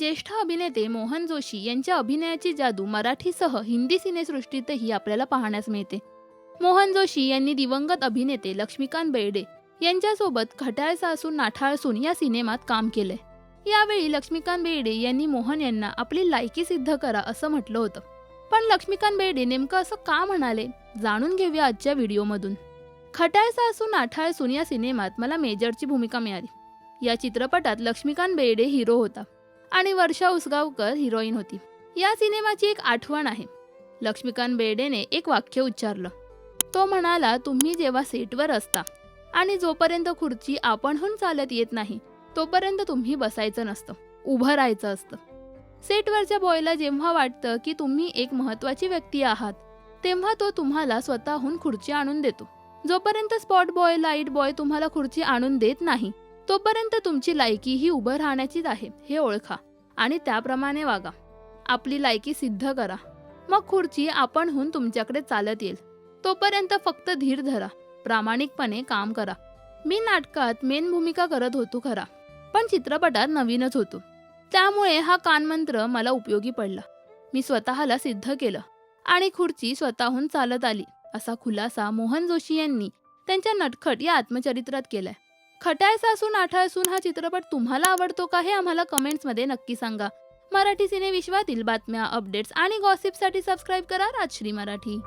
ज्येष्ठ अभिनेते मोहन जोशी यांच्या अभिनयाची जादू मराठीसह हिंदी सिनेसृष्टीतही आपल्याला पाहण्यास मिळते. मोहन जोशी यांनी दिवंगत अभिनेते लक्ष्मीकांत बेर्डे यांच्यासोबत खट्याळ सासून नाठाळसून या सिनेमात काम केलंय. यावेळी लक्ष्मीकांत बेर्डे यांनी मोहन यांना आपली लायकी सिद्ध करा असं म्हटलं होतं. पण लक्ष्मीकांत बेर्डे नेमकं असं का म्हणाले? जाणून घेऊया आजच्या व्हिडिओमधून. खट्याळ सासू नाठाळसून या सिनेमात मला मेजरची भूमिका मिळाली. या चित्रपटात लक्ष्मीकांत बेर्डे हिरो होता. आणि वर्षा उसगावकर हिरोईन होती. या सिनेमाची एक आठवण आहे. लक्ष्मीकांत बेर्डेने एक वाक्य उच्चारलं. तो म्हणाला तुम्ही जेव्हा सेटवर असता आणि जोपर्यंत खुर्ची आपणहून चालत येत नाही तोपर्यंत तुम्ही बसायचं नसतं उभं राहायचं असतं. सेटवरच्या बॉयला जेव्हा वाटतं की तुम्ही एक महत्वाची व्यक्ती आहात तेव्हा तो तुम्हाला स्वतःहून खुर्ची आणून देतो. जोपर्यंत स्पॉट बॉय लाइट बॉय तुम्हाला खुर्ची आणून देत नाही तोपर्यंत तुमची लायकी ही उभं राहण्याचीच आहे हे ओळखा. आणि त्याप्रमाणे वागा. आपली लायकी सिद्ध करा. मग खुर्ची आपणहून तुमच्याकडे चालत येईल. तोपर्यंत फक्त धीर धरा. प्रामाणिकपणे काम करा. मी नाटकात मेन भूमिका करत होतो खरा. पण चित्रपटात नवीनच होतो. त्यामुळे हा कानमंत्र मला उपयोगी पडला. मी स्वतःला सिद्ध केलं. आणि खुर्ची स्वतःहून चालत आली असा खुलासा मोहन जोशी यांनी त्यांच्या नटखट या आत्मचरित्रात केलाय. खटायचा सासून आठाळसून हा चित्रपट तुम्हाला आवडतो का हे आम्हाला कमेंट्समध्ये नक्की सांगा. मराठी सिनेविश्वातील बातम्या अपडेट्स आणि गॉसिपसाठी सबस्क्राईब करा राजश्री मराठी.